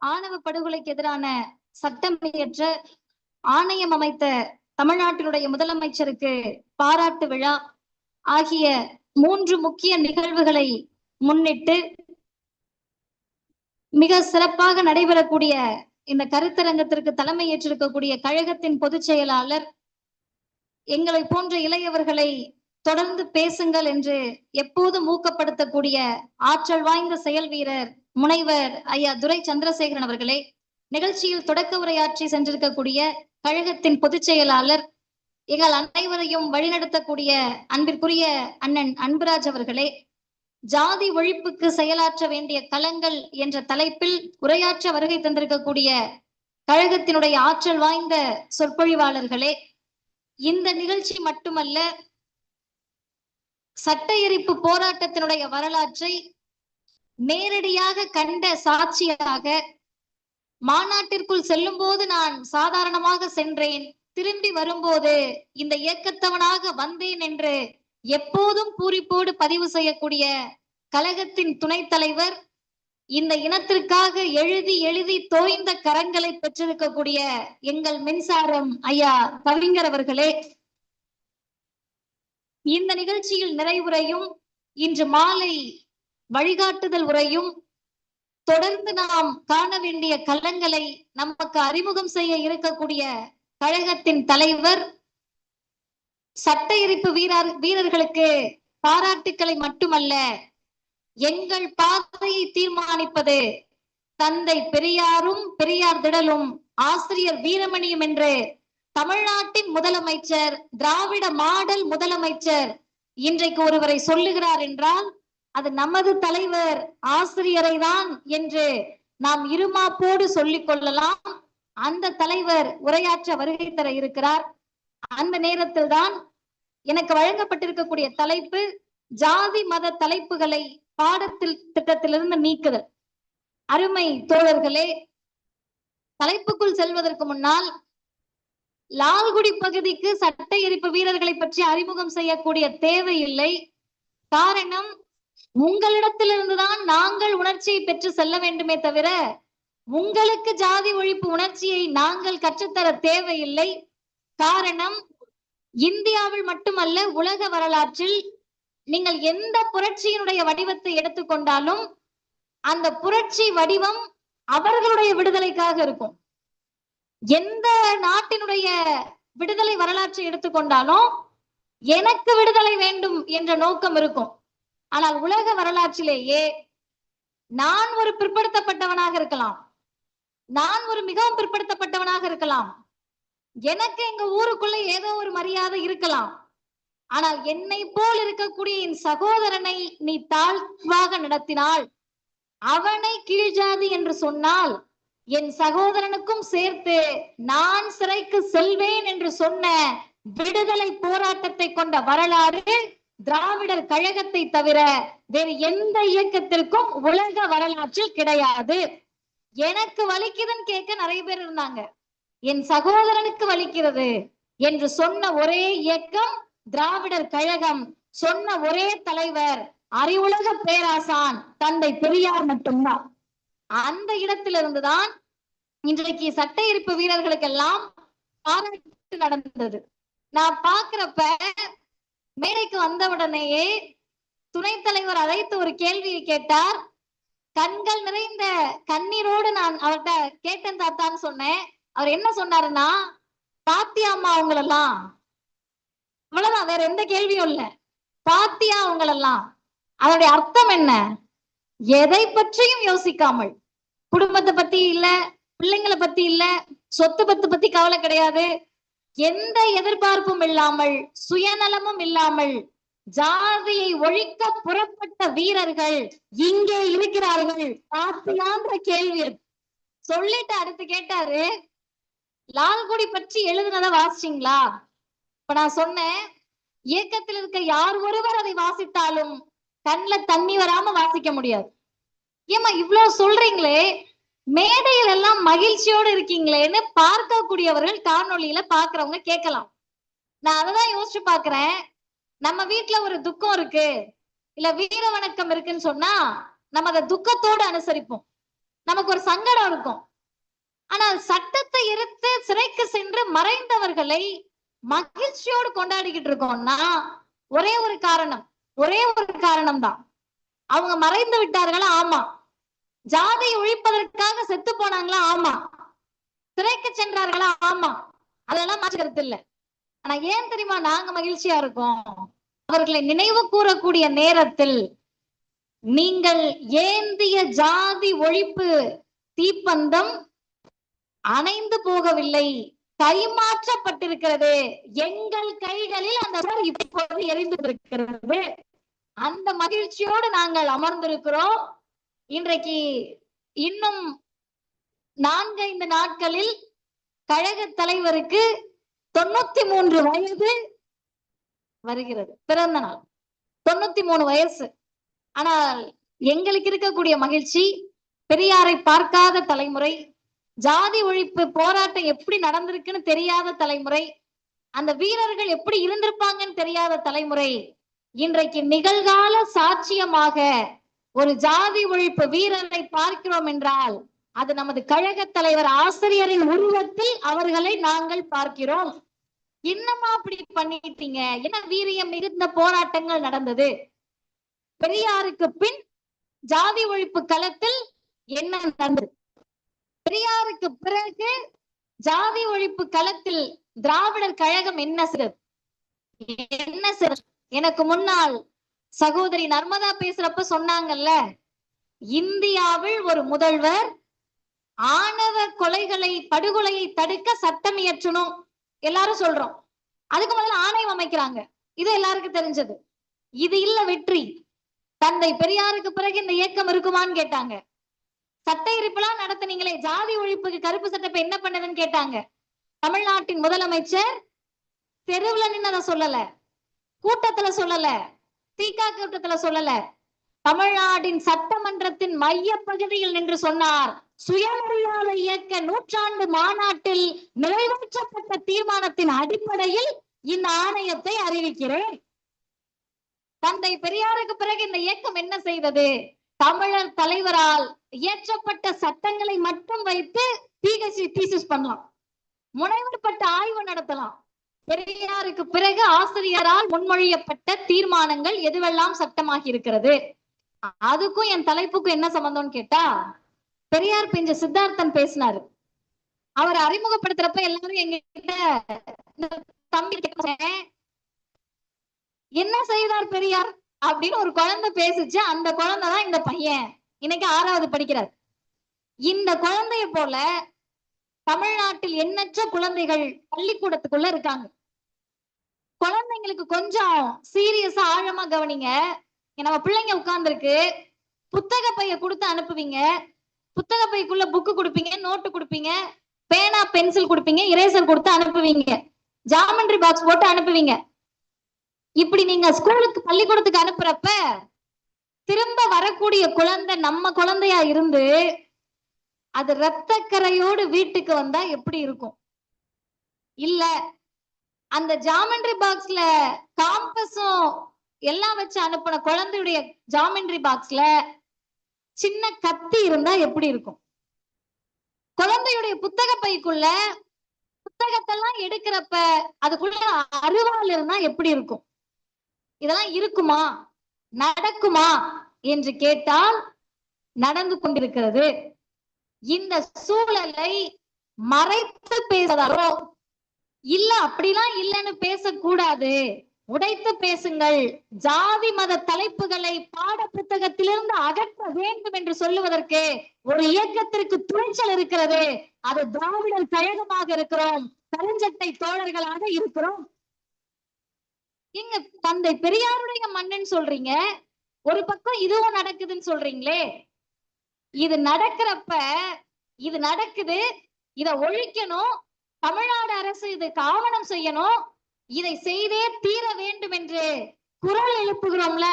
ஆணவ படுகொலைக்கு எதிரான சட்டமியற்ற ஆணையம் அமைத்த தமிழ்நாட்டினுடைய முதலமைச்சருக்கு பாராட்டு விழா ஆகிய மூன்று முக்கிய நிகழ்வுகளை முன்னிட்டு மிக சிறப்பாக நடைபெறக்கூடிய இந்த கருத்தரங்கத்திற்கு தலைமை ஏற்றிருக்கக்கூடிய கழகத்தின் பொதுச் செயலாளர் எங்களை போன்ற இளையவர்களை தொடர்ந்து பேசுங்கள் என்று எப்போதும் ஊக்கப்படுத்தக்கூடிய ஆற்றல் வாய்ந்த செயல் வீரர் முனைவர் ஐயா துரை சந்திரசேகரன் அவர்களே நிகழ்ச்சியில் தொடக்க உரையாற்றி சென்றிருக்கக்கூடிய கழகத்தின் பொதுச் செயலாளர் எங்கள் அனைவரையும் வழிநடத்தக்கூடிய அன்பிற்குரிய அண்ணன் அன்புராஜ் அவர்களே ஜாதி ஒழிப்புக்கு செயலாற்ற வேண்டிய களங்கள் என்ற தலைப்பில் உரையாற்ற வருகை தந்திருக்கக்கூடிய கழகத்தினுடைய ஆற்றல் வாய்ந்த சொற்பொழிவாளர்களே இந்த நிகழ்ச்சி மட்டுமல்ல சட்ட எரிப்பு போராட்டத்தினுடைய வரலாற்றை நேரடியாக கண்ட சாட்சியாக மாநாட்டிற்குள் செல்லும் போது நான் சாதாரணமாக சென்றேன். திரும்பி வரும்போது இந்த இயக்கத்தவனாக வந்தேன் என்று எப்போதும் பூரிப்போடு பதிவு செய்யக்கூடிய கழகத்தின் துணைத் தலைவர் இந்த இனத்திற்காக எழுதி எழுதி தோய்ந்த கரங்களை பெற்றிருக்கக்கூடிய எங்கள் மின்சாரம் ஐயா கவிஞர் அவர்களே இந்த நிகழ்ச்சியில் நிறைவுரையும் இன்று மாலை வழிகாட்டுதல் உரையும் தொடர்ந்து நாம் காண வேண்டிய கள்ளங்களை நமக்கு அறிமுகம் செய்ய இருக்கக்கூடிய கழகத்தின் தலைவர் சட்ட எரிப்பு வீரர் வீரர்களுக்கு பாராட்டுக்களை மட்டுமல்ல எங்கள் பாதையை தீர்மானிப்பது தந்தை பெரியாரும் பெரியார் திடலும் ஆசிரியர் வீரமணியும் என்று தமிழ்நாட்டின் முதலமைச்சர் திராவிட மாடல் முதலமைச்சர் இன்றைக்கு ஒருவரை சொல்லுகிறார் என்றால் அது நமது தலைவர் ஆசிரியரை தான் என்று நாம் இருமாப்போடு சொல்லிக் கொள்ளலாம். அந்த தலைவர் உரையாற்ற வருகை தர இருக்கிறார். அந்த நேரத்தில் தான் எனக்கு வழங்கப்பட்டிருக்கக்கூடிய தலைப்பு ஜாதி மத தலைப்புகளை பாடத்தில் திட்டத்திலிருந்து நீக்குதல். அருமை தோழர்களே தலைப்புக்குள் செல்வதற்கு முன்னால் லால்குடி பகுதிக்கு சட்ட எரிப்பு வீரர்களை பற்றி அறிமுகம் செய்யக்கூடிய தேவையில்லை. காரணம் உங்களிடத்திலிருந்துதான் நாங்கள் உணர்ச்சியை பெற்று செல்ல வேண்டுமே தவிர உங்களுக்கு ஜாதி ஒழிப்பு உணர்ச்சியை நாங்கள் கற்றுத்தர தேவையில்லை. காரணம் இந்தியாவில் மட்டுமல்ல உலக வரலாற்றில் நீங்கள் எந்த புரட்சியினுடைய வடிவத்தை எடுத்துக்கொண்டாலும் அந்த புரட்சி வடிவம் அவர்களுடைய விடுதலைக்காக இருக்கும். எந்த நாட்டினுடைய விடுதலை வரலாற்றை எடுத்துக்கொண்டாலும் எனக்கு விடுதலை வேண்டும் என்ற நோக்கம் இருக்கும். ஆனால் உலக வரலாற்றிலேயே நான் ஒரு பிற்படுத்தப்பட்டவனாக இருக்கலாம். நான் ஒரு மிகவும் பிற்படுத்தப்பட்டவனாக இருக்கலாம். எனக்கு எங்க ஊருக்குள்ள ஏதோ ஒரு மரியாதை இருக்கலாம். ஆனால் என்னை போல் இருக்கக்கூடிய என் சகோதரனை நீ தாழ்வாக நடத்தினால் அவனை கீழ்ஜாதி என்று சொன்னால் என் சகோதரனுக்கும் சேர்த்து நான் சிறைக்கு செல்வேன் என்று சொன்ன விடுதலை போராட்டத்தை கொண்ட வரலாறு திராவிடர் கழகத்தை தவிர வேறு எந்த இயக்கத்திற்கும் உலக வரலாற்றில் கிடையாது. எனக்கு வலிக்குதுன்னு கேட்க நிறைய பேர் இருந்தாங்க. என் சகோதரனுக்கு வலிக்கிறது என்று சொன்ன ஒரே இயக்கம் திராவிடர் கழகம். சொன்ன ஒரே தலைவர் அறிவுலக பேராசான் தந்தை பெரியார் மட்டும்தான். அந்த இடத்திலிருந்துதான் இன்றைக்கு சட்ட இருப்பு வீரர்களுக்கெல்லாம் பாராட்டு நடந்தது. நான் பாக்குறப்ப மேடைக்கு வந்தவுடனேயே துணைத் தலைவர் அழைத்து ஒரு கேள்வியை கேட்டார். கண்கள் நிறைந்த கண்ணீரோடு நான் அவர்கிட்ட கேட்டேன் தாத்தான்னு சொன்னேன். அவர் என்ன சொன்னாருன்னா பாத்தியாமா அம்மா அவங்களெல்லாம் அவ்வளவுதான் வேற எந்த கேள்வியும் இல்ல. பாத்தியா அவங்களெல்லாம் அதனுடைய அர்த்தம் என்ன? எதை பற்றியும் யோசிக்காமல். குடும்பத்தை பத்தி இல்ல பிள்ளைங்களை பத்தி இல்ல சொத்து பத்து பத்தி கவலை கிடையாது. எந்த எதிர்பார்ப்பும் இல்லாமல் சுயநலமும் இல்லாமல் ஜாதியை ஒழிக்க புறப்பட்ட வீரர்கள் இங்கே இருக்கிறார்கள். பாத்தியான்ற கேள்வி இருக்கு. சொல்லிட்டு அடுத்து கேட்டாரு லால்குடி பற்றி எழுதுனத வாசிச்சீங்களா? இப்ப நான் சொன்னேன் இயக்கத்தில் இருக்க யார் ஒருவர் அதை வாசித்தாலும் கண்ணுல தண்ணி வராம வாசிக்க முடியாது. ஏமா இவ்வளவு சொல்றீங்களே மேடையில் எல்லாம் மகிழ்ச்சியோடு இருக்கீங்களேன்னு பார்க்கக்கூடியவர்கள் காணொலியில பாக்குறவங்க கேட்கலாம். நான் அததான் யோசிச்சு பாக்குறேன் நம்ம வீட்டுல ஒரு துக்கம் இருக்கு. இல்ல வீர வணக்கம் இருக்குன்னு சொன்னா நம்ம அதை துக்கத்தோடு அனுசரிப்போம். நமக்கு ஒரு சங்கடம் இருக்கும். ஆனால் சட்டத்தை எதிர்த்து சிறைக்கு சென்று மறைந்தவர்களை மகிழ்ச்சியோடு கொண்டாடிக்கிட்டு இருக்கோம்னா ஒரே ஒரு காரணம். ஒரே ஒரு காரணம் தான் அவங்க மறைந்து விட்டார்களா? ஆமா. ஜாதி ஒழிப்பதற்காக செத்து போனாங்களா? ஆமா. சிறைக்கு சென்றார்களா? ஆமா. அதெல்லாம் மாற்றுக்கிறது இல்ல. ஆனா ஏன் தெரியுமா? நாங்க மகிழ்ச்சியா இருக்கோம். அவர்களை நினைவு கூறக்கூடிய நேரத்தில் நீங்கள் ஏந்திய ஜாதி ஒழிப்பு தீப்பந்தம் அணைந்து போகவில்லை. கைமாற்றப்பட்டிருக்கிறது. எங்கள் கைகளில் அந்த சுடர் இப்போது எரிந்து இருக்கிறது அந்த மகிழ்ச்சியோடு நாங்கள் அமர்ந்திருக்கிறோம். இன்றைக்கு இன்னும் நான்கைந்து நாட்களில் கழக தலைவருக்கு தொண்ணூத்தி மூன்று வயது வருகிறது பிறந்த நாள். தொண்ணூத்தி மூணு வயசு. ஆனால் எங்களுக்கு இருக்கக்கூடிய மகிழ்ச்சி பெரியாரை பார்க்காத தலைமுறை ஜாதி ஒழிப்பு போராட்டம் எப்படி நடந்திருக்குன்னு தெரியாத தலைமுறை அந்த வீரர்கள் எப்படி இருந்திருப்பாங்கன்னு தெரியாத தலைமுறை இன்றைக்கு நிகழ்கால சாட்சியமாக ஒரு ஜாதி ஒழிப்பு வீரரை பார்க்கிறோம் என்றால் அது நமது கழக தலைவர் ஆசிரியரின் உருவத்தில் அவர்களை நாங்கள் பார்க்கிறோம். என்னமா அப்படி பண்ணிட்டீங்க? என்ன வீரியம் மிகுந்த போராட்டங்கள் நடந்தது? பெரியாருக்கு பின் ஜாதி ஒழிப்பு களத்தில் என்ன நடந்தது? பெரியாருக்கு பிறகு ஜாதி ஒழிப்பு களத்தில் திராவிடர் கழகம் என்ன செய்தது? என்ன செய்தது? எனக்கு முன்னால் சகோதரி நர்மதா பேசுறப்ப சொன்னாங்கல்ல இந்தியாவில் ஒரு முதல்வர் ஆணவ கொலைகளை படுகொலையை தடுக்க சட்டம் இயற்றணும். எல்லாரும் சொல்றோம். அதுக்கு முதல்ல ஆணையம் அமைக்கிறாங்க. இது எல்லாருக்கும் தெரிஞ்சது. இது இல்ல வெற்றி. தந்தை பெரியாருக்கு பிறகு இந்த இயக்கம் இருக்குமான்னு கேட்டாங்க. சட்ட எரிப்புலாம் நடத்துனீங்களே ஜாதி ஒழிப்புக்கு கருப்பு சட்டப்பை என்ன பண்ணதுன்னு கேட்டாங்க. தமிழ்நாட்டின் முதலமைச்சர் தெருவுல நின்னு அதை சொல்லல. கூட்டத்துல சொல்லல. தீகா கூட்டத்துல சொல்லல. தமிழ்நாட்டின் சட்டமன்றத்தின் மைய பகுதியில் நின்று சொன்னார். சுயமரியாதை இயக்க நூற்றாண்டு மாநாட்டில் நிறைவேற்றப்பட்ட தீர்மானத்தின் அடிப்படையில் இந்த ஆணையத்தை அறிவிக்கிறேன். தந்தை பெரியாருக்கு பிறகு இந்த இயக்கம் என்ன செய்தது? தமிழர் தலைவரால் இயற்றப்பட்ட சட்டங்களை மட்டும் வைத்து பிஹெச்டி தீசிஸ் பண்ணலாம். முனைவர் பட்ட ஆய்வு நடத்தலாம். பெரியாருக்கு பிறகு ஆசிரியரால் முன்மொழியப்பட்ட தீர்மானங்கள் எதுவெல்லாம் சட்டமாகி இருக்கிறது அதுக்கும் என் தலைப்புக்கும் என்ன சம்பந்தம்னு கேட்டா பெரியார் பிஞ்ச சித்தார்த்தன் பேசினாரு. அவர் அறிமுகப்படுத்துறப்ப எல்லாரும் எங்க கிட்ட தம்பி என்ன செய்தார் பெரியார்? அப்படின்னு ஒரு குழந்தை பேசிச்சு. அந்த குழந்தைதான் இந்த பையன். இன்னைக்கு ஆறாவது படிக்கிறார். இந்த குழந்தைய போல தமிழ்நாட்டில் எண்ணற்ற குழந்தைகள் பள்ளிக்கூடத்துக்குள்ள இருக்காங்க. குழந்தைங்களுக்கு கொஞ்சம் சீரியஸா ஆழமா கவனிங்க. நம்ம பிள்ளைங்க உட்கார்ந்துருக்கு. புத்தக பைய கொடுத்து அனுப்புவீங்க. புத்தக பைக்குள்ள புக்கு கொடுப்பீங்க நோட்டு கொடுப்பீங்க பேனா பென்சில் கொடுப்பீங்க இரேசர் கொடுத்து அனுப்புவீங்க. ஜாமெண்ட்ரி பாக்ஸ் போட்டு அனுப்புவீங்க. இப்படி நீங்க ஸ்கூலுக்கு பள்ளிக்கூடத்துக்கு அனுப்புறப்ப திரும்ப வரக்கூடிய குழந்தை நம்ம குழந்தையா இருந்து அது ரத்தக்கரையோடு வீட்டுக்கு வந்தா எப்படி இருக்கும்? இல்ல அந்த ஜாமெண்ட்ரி பாக்ஸ்ல காம்பஸும் எல்லாம் வச்சு அனுப்புன குழந்தையுடைய ஜாமெண்ட்ரி பாக்ஸ்ல சின்ன கத்தி இருந்தா எப்படி இருக்கும்? குழந்தையுடைய புத்தக பைக்குள்ள புத்தகத்தெல்லாம் எடுக்கிறப்ப அதுக்குள்ள அருவாள் இருந்தா எப்படி இருக்கும்? இதெல்லாம் இருக்குமா? நடக்குமா? என்று கேட்டால் நடந்து கொண்டிருக்கிறது. இந்த சூழலை மறைத்து பேசுறதோ இல்ல அப்படிலாம் இல்லைன்னு பேசக்கூடாது. உடைத்து பேசுங்கள். ஜாதி மத தலைப்புகளை பாட புத்தகத்திலிருந்து அகற்ற வேண்டும் என்று சொல்லுவதற்கு ஒரு இயக்கத்திற்கு துணிச்சல் இருக்கிறது. அது திராவிடர் கழகமாக இருக்கிறோம். கலைஞட்டை தோழர்களாக இருக்கிறோம். இங்க தந்தை பெரியாருடைய மண்ணுன்னு சொல்றீங்க. ஒரு பக்கம் இதுவும் நடக்குதுன்னு சொல்றீங்களே. இது நடக்கிறப்ப இது நடக்குது இத ஒழிக்கணும் தமிழ்நாடு அரசு இது ஆவணம் செய்யணும் இதை செய்தே தீர வேண்டும் என்று குரல் எழுப்புகிறோம்ல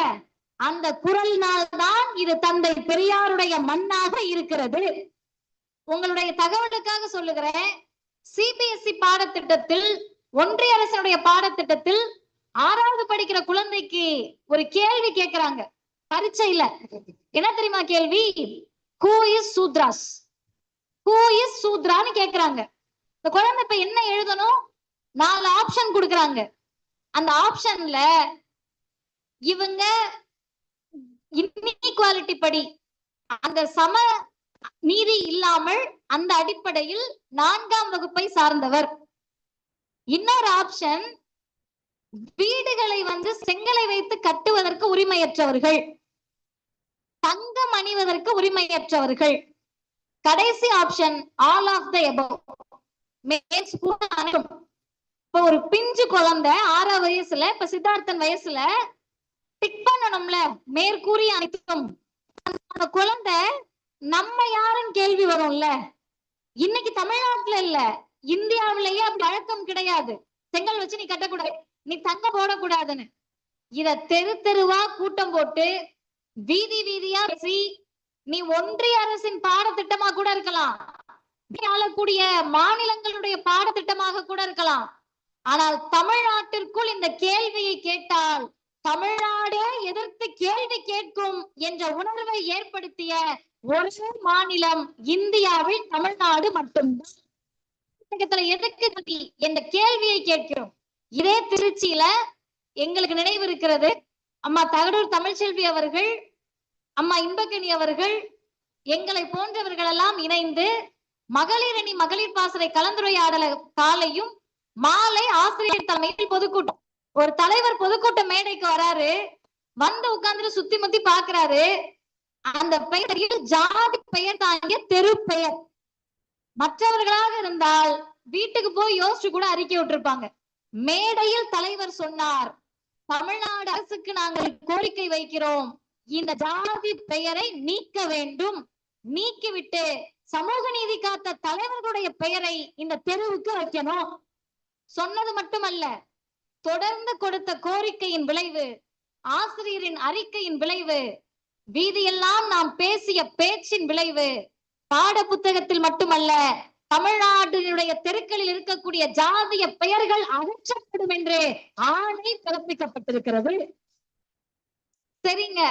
அந்த குரலினால் தான் இது தந்தை பெரியாருடைய மண்ணாக இருக்கிறது. உங்களுடைய தகவலுக்காக சொல்லுகிறேன் சிபிஎஸ்இ பாடத்திட்டத்தில் ஒன்றிய அரசினுடைய பாடத்திட்டத்தில் ஆறாவது படிக்கிற குழந்தைக்கு ஒரு கேள்வி கேக்குறாங்க பரீட்சையில. என்ன தெரியுமா கேள்வி? Who is Shudras who is சூத்ரான்னு கேக்குறாங்க. இந்த குழந்தை இப்ப என்ன எழுதணும்? நாலு ஆப்ஷன் கொடுக்குறாங்க. அந்த ஆப்ஷன்ல இவங்க இன்இக்வாலிட்டி படி அந்த சம நீதி இல்லாமல் அந்த அடிப்படையில் நான்காம் வகுப்பை சார்ந்தவர். இன்னொரு ஆப்ஷன் வீடுகளை வந்து செங்கலை வைத்து கட்டுவதற்கு உரிமையற்றவர்கள். தங்கம் அணிவதற்கு உரிமையற்றவர்கள். கடைசி option all of the above அனைத்தும். இப்ப ஒரு பிஞ்சு குழந்தை ஆறாம் வயசுல இப்ப சித்தார்த்தன் வயசுல டிக் பண்ணணும்ல மேற்கூறிய அனைத்தும். அந்த குழந்தை நம்ம யாருன்னு கேள்வி வரும்ல. இன்னைக்கு தமிழ்நாட்டுல இல்ல. இந்தியாவிலேயே அப்படி வழக்கம் கிடையாது. செங்கல் வச்சு நீ கட்டக்கூடாது. நீ தங்க போடக்கூடாதுன்னு. இத தெரு தெருவா கூட்டம் போட்டு வீதி வீதியா பேசி நீ ஒன்றிய அரசின் பாடத்திட்டமா கூட இருக்கலாம். ஆளக்கூடிய மாநிலங்களுடைய பாடத்திட்டமாக கூட இருக்கலாம். ஆனால் தமிழ்நாட்டிற்குள் இந்த கேள்வியை கேட்டால் தமிழ்நாடே எதிர்த்து கேள்வி கேட்கும் என்ற உணர்வை ஏற்படுத்திய ஒரு மாநிலம் இந்தியாவில் தமிழ்நாடு மட்டும்தான். புத்தகத்துல எதுக்கு என்ற கேள்வியை கேட்கிறோம்? இதே திருச்சியில எங்களுக்கு நினைவு இருக்கிறது அம்மா தகடூர் தமிழ்ச்செல்வி அவர்கள் அம்மா இன்பகனி அவர்கள் எங்களை போன்றவர்கள் எல்லாம் இணைந்து மகளிர் அணி மகளிர் பாசறை கலந்துரையாடல காலையும் மாலை ஆசிரியர் தலைமையில் பொதுக்கூட்டம். ஒரு தலைவர் பொதுக்கூட்ட மேடைக்கு வராரு. வந்து உட்கார்ந்துட்டு சுத்தி முத்தி பாக்குறாரு. அந்த பெயரில் ஜாதி பெயர் தாங்கிய தெரு பெயர் மற்றவர்களாக இருந்தால் வீட்டுக்கு போய் யோசிச்சு கூட அறிக்கை விட்டுருப்பாங்க. மேடையில் தலைவர் சொன்னார். தமிழ்நாடு அரசுக்கு நாங்கள் கோரிக்கை வைக்கிறோம். இந்த ஜாதி பெயரை நீக்க வேண்டும். நீக்கிவிட்டு சமூக நீதி காத்த தலைவர்களுடைய பெயரை இந்த தெருவுக்கு வைக்கணும். சொன்னது மட்டுமல்ல தொடர்ந்து கொடுத்த கோரிக்கையின் விளைவு ஆசிரியரின் அறிக்கையின் விளைவு வீதியெல்லாம் நாம் பேசிய பேச்சின் விளைவு பாட புத்தகத்தில் மட்டுமல்ல தமிழ்நாட்டினுடைய தெருக்களில் இருக்கக்கூடிய ஜாதிய பெயர்கள் அகற்றப்படும் என்று ஆணை பிறப்பிக்கப்பட்டிருக்கிறது. சரிங்க.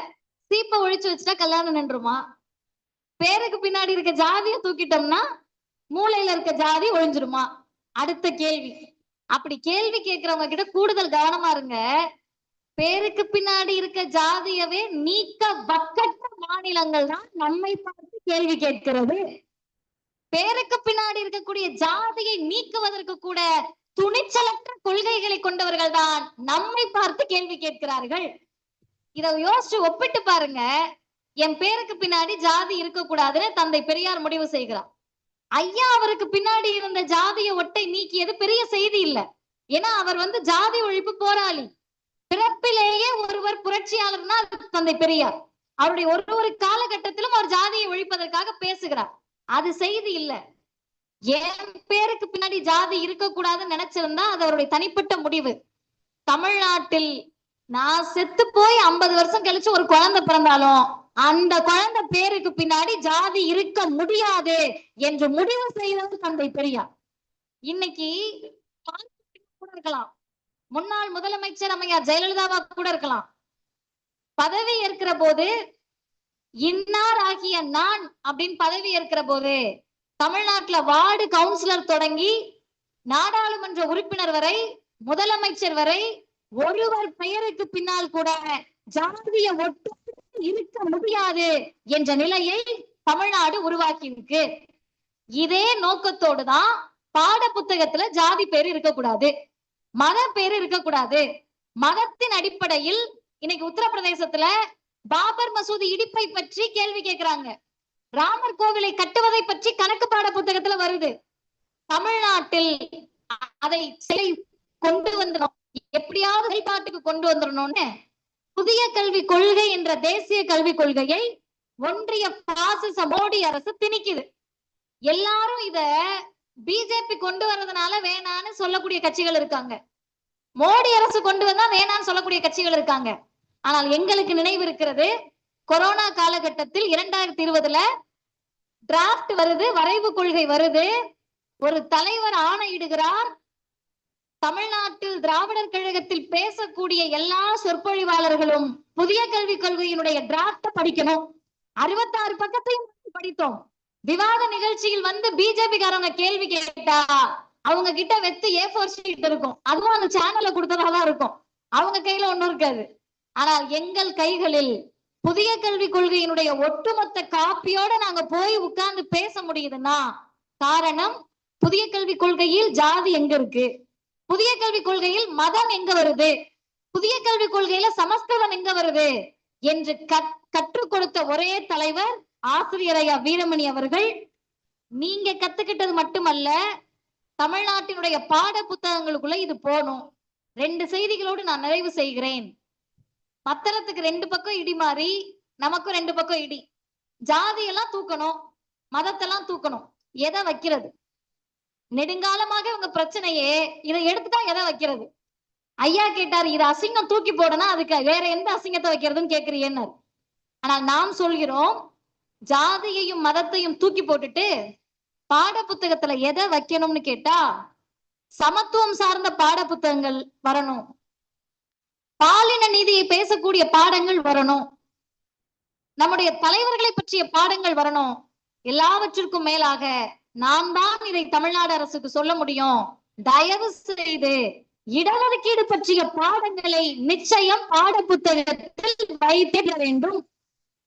சீப்பை ஒழிச்சு வச்சுட்டா கல்யாணம் நின்றுமா? பேருக்கு பின்னாடி இருக்க ஜாதிய தூக்கிட்டோம்னா மூளையில இருக்க ஜாதி ஒழிஞ்சிருமா? அடுத்த கேள்வி. அப்படி கேள்வி கேட்கிறவங்க கிட்ட கூடுதல் கவனமா இருங்க. பேருக்கு பின்னாடி இருக்க ஜாதியவே நீக்க வக்கற்ற மாநிலங்கள் தான் நம்மை பார்த்து கேள்வி கேட்கிறது. பேருக்கு பின்னாடி இருக்கக்கூடிய ஜாதியை நீக்குவதற்கு கூட துணிச்சலற்ற கொள்கைகளை கொண்டவர்கள் தான் நம்மை பார்த்து கேள்வி கேட்கிறார்கள். இத யோசிச்சு ஒப்பிட்டு பாருங்க. என் பேருக்கு பின்னாடி ஜாதி இருக்கக்கூடாதுன்னு தந்தை பெரியார் முடிவு செய்கிறார். ஐயா அவருக்கு பின்னாடி இருந்த ஜாதிய ஒட்டை நீக்கியது பெரிய செய்தி இல்ல. ஏன்னா அவர் வந்து ஜாதி ஒழிப்பு போராளி. பிறப்பிலேயே ஒருவர் புரட்சியாளர்னா தந்தை பெரியார். அவருடைய ஒரு ஒரு காலகட்டத்திலும் அவர் ஜாதியை ஒழிப்பதற்காக பேசுகிறார். அது செய்தி இல்ல. என் பேருக்கு பின்னாடி ஜாதி இருக்கக்கூடாதுன்னு நினைச்சிருந்தா அது அவருடைய தனிப்பட்ட முடிவு. தமிழ்நாட்டில் நான் செத்து போய் ஐம்பது வருஷம் கழிச்சு ஒரு குழந்தை பிறந்தாலும் அந்த குழந்தை பேருக்கு பின்னாடி ஜாதி இருக்க முடியாது என்று முடிவு செய்தது தந்தை பெரியார். இன்னைக்கு கூட இருக்கலாம். முன்னாள் முதலமைச்சர் அம்மையார் ஜெயலலிதாவா கூட இருக்கலாம். பதவி ஏற்கிற போது இன்னார் ஆகிய நான் அப்படின்னு பதவி ஏற்கிற போது தமிழ்நாட்டுல வார்டு கவுன்சிலர் தொடங்கி நாடாளுமன்ற உறுப்பினர் வரை முதலமைச்சர் வரை ஒருவர் பெயருக்கு பின்னால் கூட ஜாதிய ஒட்டு இருக்க முடியாது என்ற நிலையை தமிழ்நாடு உருவாக்கி இருக்கு இதே நோக்கத்தோடு தான் பாட புத்தகத்துல ஜாதி பேர் இருக்கக்கூடாது மத பேர் இருக்கக்கூடாது மதத்தின் அடிப்படையில் இன்னைக்கு உத்தரப்பிரதேசத்துல பாபர் மசூதி இடிப்பை பற்றி கேள்வி கேட்கிறாங்க. ராமர் கோவிலை கட்டுவதை பற்றி கணக்கு பாட புத்தகத்துல வருது. தமிழ்நாட்டில் அதை சிலை கொண்டு வந்துடும் எப்படியாவது செயல்பாட்டுக்கு கொண்டு வந்துடணும்னு புதிய கல்வி கொள்கை என்ற தேசிய கல்விக் கொள்கையை ஒன்றிய பாசிச மோடி அரசு திணிக்குது. எல்லாரும் இத பிஜேபி கொண்டு வர்றதுனால வேணான்னு சொல்லக்கூடிய கட்சிகள் இருக்காங்க. மோடி அரசு கொண்டு வந்தா வேணான்னு சொல்லக்கூடிய கட்சிகள் இருக்காங்க. ஆனால் எங்களுக்கு நினைவு இருக்கிறது கொரோனா காலகட்டத்தில் இரண்டாயிரத்தி இருபதுல டிராப்ட் வருது வரைவு கொள்கை வருது. ஒரு தலைவர் ஆணையிடுகிறார். தமிழ்நாட்டில் திராவிடர் கழகத்தில் பேசக்கூடிய எல்லா சொற்பொழிவாளர்களும் புதிய கல்விக் கொள்கையினுடைய டிராப்ட படிக்கணும். அறுபத்தாறு பக்கத்தையும் படித்தோம். விவாத நிகழ்ச்சியில் வந்து பிஜேபிக்காரங்க கேள்வி கேட்டா அவங்க கிட்ட வெத்து ஏ ஃபோர் ஷீட் இருக்கும். அதுவும் அந்த சேனல்ல கொடுத்ததாதான் இருக்கும். அவங்க கையில ஒண்ணும் இருக்காது. ஆனால் எங்கள் கைகளில் புதிய கல்விக் கொள்கையினுடைய ஒட்டுமொத்த காப்பியோட நாங்க போய் உட்கார்ந்து பேச முடியுதுன்னா காரணம் புதிய கல்விக் கொள்கையில் ஜாதி எங்க இருக்கு? புதிய கல்விக் கொள்கையில் மதம் எங்க வருது? புதிய கல்விக் கொள்கையில சமஸ்கிருதம் எங்க வருது? என்று கற்றுக் கொடுத்த ஒரே தலைவர் ஆசிரியர் ஐயா வீரமணி அவர்கள் நீங்க கத்துக்கிட்டது மட்டுமல்ல தமிழ்நாட்டினுடைய பாட புத்தகங்களுக்குள்ள இது போகணும். ரெண்டு செய்திகளோடு நான் நிறைவு செய்கிறேன். பத்திரத்துக்கு ரெண்டு பக்கம் இடி மாறி நமக்கும் ரெண்டு பக்கம் இடி. ஜாதியெல்லாம் தூக்கணும் மதத்தெல்லாம் தூக்கணும். எதை வைக்கிறது? நெடுங்காலமாக இவங்க பிரச்சனையே இதை எடுத்துட்டா எதை வைக்கிறது? ஐயா கேட்டார் இது அசிங்கம் தூக்கி போடனா அதுக்கு வேற எந்த அசிங்கத்தை வைக்கிறதுன்னு கேக்குறீன்னு ஆனால் நாம் சொல்கிறோம் ஜாதியையும் மதத்தையும் தூக்கி போட்டுட்டு பாட புத்தகத்துல எதை வைக்கணும்னு கேட்டா சமத்துவம் சார்ந்த பாட புத்தகங்கள் வரணும். பாலின நீதியை பேசக்கூடிய பாடங்கள் வரணும். நம்முடைய தலைவர்களை பற்றிய பாடங்கள் வரணும். எல்லாவற்றிற்கும் மேலாக நான் தான் இதை தமிழ்நாடு அரசுக்கு சொல்ல முடியும். தயவு செய்து இடஒதுக்கீடு பற்றிய பாடங்களை நிச்சயம் பாட புத்தகத்தில் வைத்திட வேண்டும்.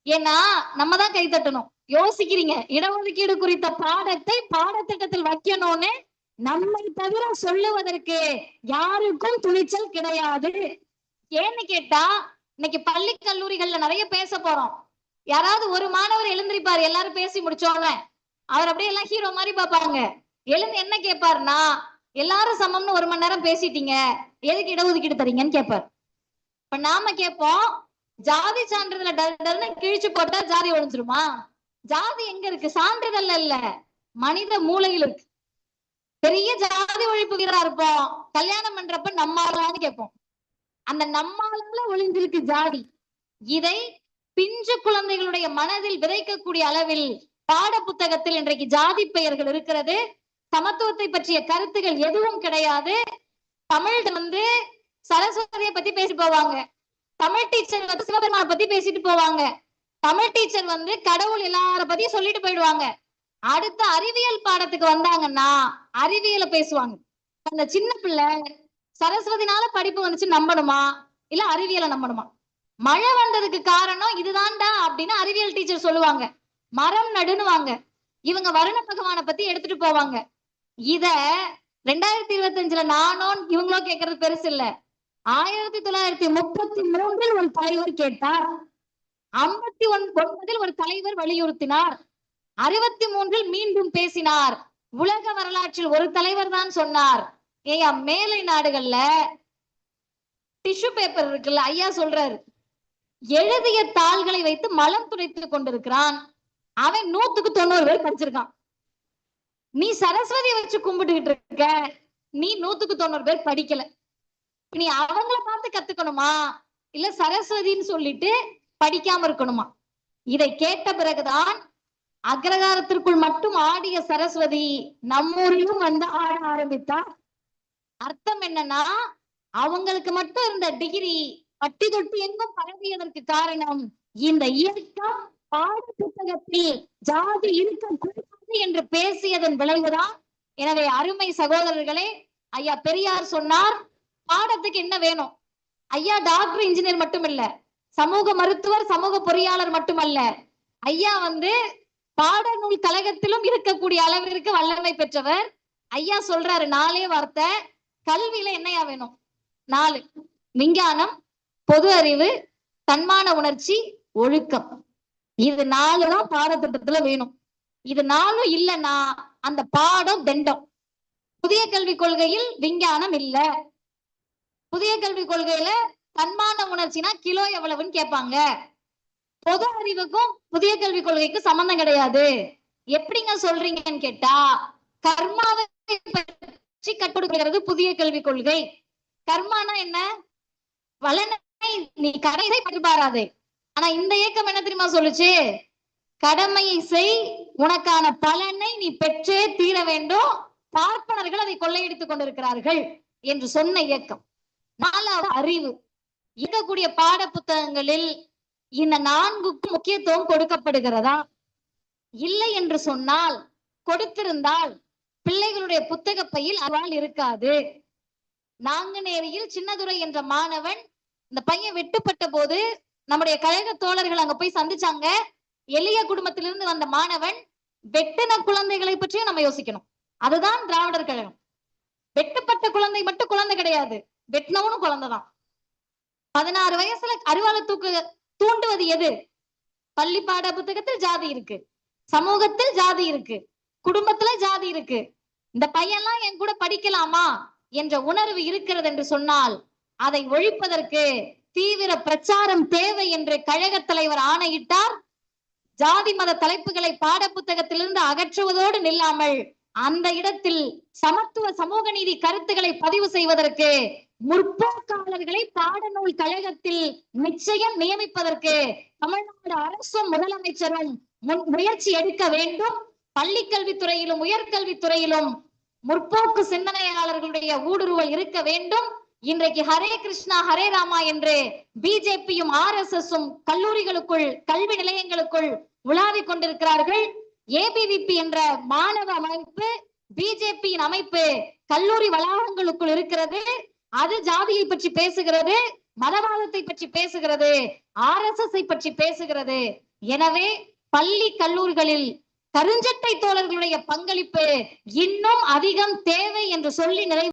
ஏன்னா நம்ம தான் கை தட்டணும். யோசிக்கிறீங்க இடஒதுக்கீடு குறித்த பாடத்தை பாடத்திட்டத்தில் வைக்கணும்னு நம்மை தவிர சொல்லுவதற்கு யாருக்கும் துணிச்சல் கிடையாது. ஏன்னு கேட்டா இன்னைக்கு பள்ளி கல்லூரிகள்ல நிறைய பேச போறோம். யாராவது ஒரு மாணவர் எழுந்திருப்பாரு எல்லாரும் பேசி முடிச்சோன்னே அவர் அப்படியே எல்லாம் ஹீரோ மாதிரி பாப்பாங்க எழுந்து என்ன கேட்பாருன்னா எல்லாரும் சமம்னு ஒரு மணி நேரம் பேசிட்டீங்க. எதுக்கு இடஒதுக்கீடு தரீங்கன்னு கேட்பார். இப்ப நாம கேட்போம் ஜாதி சான்றிதழ டர்னு கிழிச்சு போட்டா ஜாதி ஒழிஞ்சிருமா? ஜாதி எங்க இருக்கு? சான்றிதழ்ல இல்ல. மனித மூளையில் இருக்கு. பெரிய ஜாதி ஒழிப்பு வீரரா இருப்போம். கல்யாணம் பண்றப்ப நம்ம கேட்போம். அந்த நம்மாலால ஒளிஞ்சிருக்கு ஜாதி. இதை பிஞ்சு குழந்தைகளுடைய மனதில் விதைக்கக்கூடிய அளவில் பாட புத்தகத்தில் இன்றைக்கு ஜாதி பெயர்கள் இருக்கிறது. சமத்துவத்தை பற்றிய கருத்துகள் எதுவும் கிடையாது. தமிழ் வந்து சரஸ்வதியை பத்தி பேசி போவாங்க. தமிழ் டீச்சர் வந்து சிவபெருமான பத்தி பேசிட்டு போவாங்க. தமிழ் டீச்சர் வந்து கடவுள் எல்லார பத்தியும் சொல்லிட்டு போயிடுவாங்க. அடுத்த அறிவியல் பாடத்துக்கு வந்தாங்கன்னா அறிவியலை பேசுவாங்க. அந்த சின்ன பிள்ளை சரஸ்வதினால படிப்பு வந்துச்சு நம்பணுமா? இல்ல அறிவியலை நம்பணுமா? மழை வந்ததுக்கு காரணம் இதுதான்டா அப்படின்னு அறிவியல் டீச்சர் சொல்லுவாங்க. மரம் நடுனுவாங்க இவங்க வருண பகவானை பத்தி எடுத்துட்டு போவாங்க. இத ரெண்டாயிரத்தி இருபத்தி அஞ்சுல நானும் இவங்களோ கேக்குறது பெருசு இல்ல. ஆயிரத்தி தொள்ளாயிரத்தி முப்பத்தி மூன்றில் ஒரு தலைவர் கேட்டார். ஐம்பத்தி ஒன் ஒன்பதில் ஒரு தலைவர் வலியுறுத்தினார். அறுபத்தி மூன்றில் மீண்டும் பேசினார். உலக வரலாற்றில் ஒரு தலைவர் தான் சொன்னார். ஏயா மேலை நாடுகள்ல டிஷ்யூ பேப்பர் இருக்குல்ல ஐயா சொல்றாரு. எழுதிய தாள்களை வைத்து மலம் துடைத்துக் கொண்டிருக்கிறான். அவன் நூத்துக்கு தொண்ணூறு பேர் படிச்சிருக்கான். நீ சரஸ்வதியை வச்சு கும்பிட்டுக்கிட்டு இருக்க. நீ நூத்துக்கு தொண்ணூறு பேர் படிக்கல. நீ அவங்கள பார்த்து கத்துக்கணுமா? இல்ல சரஸ்வதின்னு சொல்லிட்டு படிக்காம இருக்கணுமா? இதை கேட்ட பிறகுதான் அக்ரகாரத்திற்குள் மட்டும் ஆடிய சரஸ்வதி நம்மூரிலும் வந்து ஆட ஆரம்பித்தார் அர்த்தம் என்னன்னா அவங்களுக்கு மட்டும் இருந்த டிகிரி பட்டி தொட்டி எங்கும் பரவியதற்கு காரணம் இந்த இயக்கம் பாட புத்தகத்தில் ஜாதி இருக்கக்கூடாது என்று பேசியதன் விளைவுதான். எனவே அருமை சகோதரர்களே ஐயா பெரியார் சொன்னார் பாடத்துக்கு என்ன வேணும்? ஐயா டாக்டர் இன்ஜினியர் மட்டும் இல்ல சமூக மருத்துவர் சமூக பொறியாளர் மட்டுமல்ல. ஐயா வந்து பாடநூல் கழகத்திலும் இருக்கக்கூடிய அளவிற்கு வல்லமை பெற்றவர். ஐயா சொல்றாரு நாளே வார்த்தை கல்வியில என்னையா வேணும்? நாலு விஞ்ஞானம் பொது அறிவு தன்மான உணர்ச்சி ஒழுக்கம். இது நாலு தான் பாடத்திட்டத்துல வேணும். இது நாலும் இல்லைன்னா அந்த பாடம் தெண்டம். புதிய கல்விக் கொள்கையில் விஞ்ஞானம் இல்ல. புதிய கல்விக் கொள்கையில தன்மான உணர்ச்சினா கிலோ எவ்வளவுன்னு கேட்பாங்க. பொது அறிவுக்கும் புதிய கல்விக் கொள்கைக்கும் சம்பந்தம் கிடையாது. எப்படிங்க சொல்றீங்கன்னு கேட்டா கர்மாவை பற்றி கற்றுக் புதிய கல்விக் கொள்கை. கர்மானா என்ன? வளனை நீ கடைதை பற்றி ஆனா இந்த இயக்கம் என்ன தெரியுமா சொல்லுச்சு? கடமையை செய் உனக்கான பலனை நீ பெற்றே தீர வேண்டும். பார்ப்பனர்கள் அதை கொள்ளையடித்துக் கொண்டிருக்கிறார்கள் என்று சொன்ன இயக்கம். நாலாவது அறிவு. இருக்கக்கூடிய பாட புத்தகங்களில் இந்த நான்குக்கும் முக்கியத்துவம் கொடுக்கப்படுகிறதா? இல்லை என்று சொன்னால் கொடுத்திருந்தால் பிள்ளைகளுடைய புத்தக பையில் அவள் இருக்காது. நாங்குநேரியில் சின்னதுரை என்ற மாணவன் இந்த பையன் வெட்டுப்பட்ட போது நம்முடைய கழக தோழர்கள் அங்க போய் சந்திச்சாங்க. எளிய குடும்பத்திலிருந்து வந்த மாணவன் வெட்டின குழந்தைகளை பற்றியும் நம்ம யோசிக்கணும். அதுதான் திராவிடர் கழகம். வெட்டுப்பட்ட குழந்தை மட்டும் குழந்தை கிடையாது. வெட்டினவனும் குழந்தைதான் பதினாறு வயசுல அறிவாள தூக்கு தூண்டுவது எது? பள்ளி பாட புத்தகத்தில் ஜாதி இருக்கு. சமூகத்தில் ஜாதி இருக்கு. குடும்பத்துல ஜாதி இருக்கு. இந்த பையன்லாம் என் கூட படிக்கலாமா? என்ற உணர்வு இருக்கிறது என்று சொன்னால் அதை ஒழிப்பதற்கு தீவிர பிரச்சாரம் தேவை என்று கழக தலைவர் ஆணையிட்டார். ஜாதி மத தலைப்புகளை பாட புத்தகத்திலிருந்து அகற்றுவதோடு நில்லாமல் அந்த இடத்தில் சமத்துவ சமூக நீதி கருத்துக்களை பதிவு செய்வதற்கு முற்போக்காளர்களை பாடநூல் கழகத்தில் நிச்சயம் நியமிப்பதற்கு தமிழ்நாடு அரசும் முதலமைச்சரும் முன் முயற்சி எடுக்க வேண்டும். பள்ளி கல்வித்துறையிலும் உயர்கல்வித்துறையிலும் முற்போக்கு சிந்தனையாளர்களுடைய ஊடுருவல் இருக்க வேண்டும். இன்றைக்கு ஹரே கிருஷ்ணா ஹரே ராமா என்று பிஜேபியும் ஆர் எஸ் எஸும் கல்லூரிகளுக்குள் கல்வி நிலையங்களுக்குள் உலாவி கொண்டிருக்கிறார்கள். ஏபிவிபி என்ற மாணவ அமைப்பு பிஜேபியின் அமைப்பு கல்லூரி வளாகங்களுக்குள் இருக்கிறது. அது ஜாதியை பற்றி பேசுகிறது மதவாதத்தை பற்றி பேசுகிறது ஆர் எஸ் எஸ் பற்றி பேசுகிறது. எனவே பள்ளி கல்லூரிகளில் கருஞ்சட்டை தோழர்களுடைய பங்களிப்பு இன்னும் அதிகம் தேவை என்று சொல்லி நிறைவு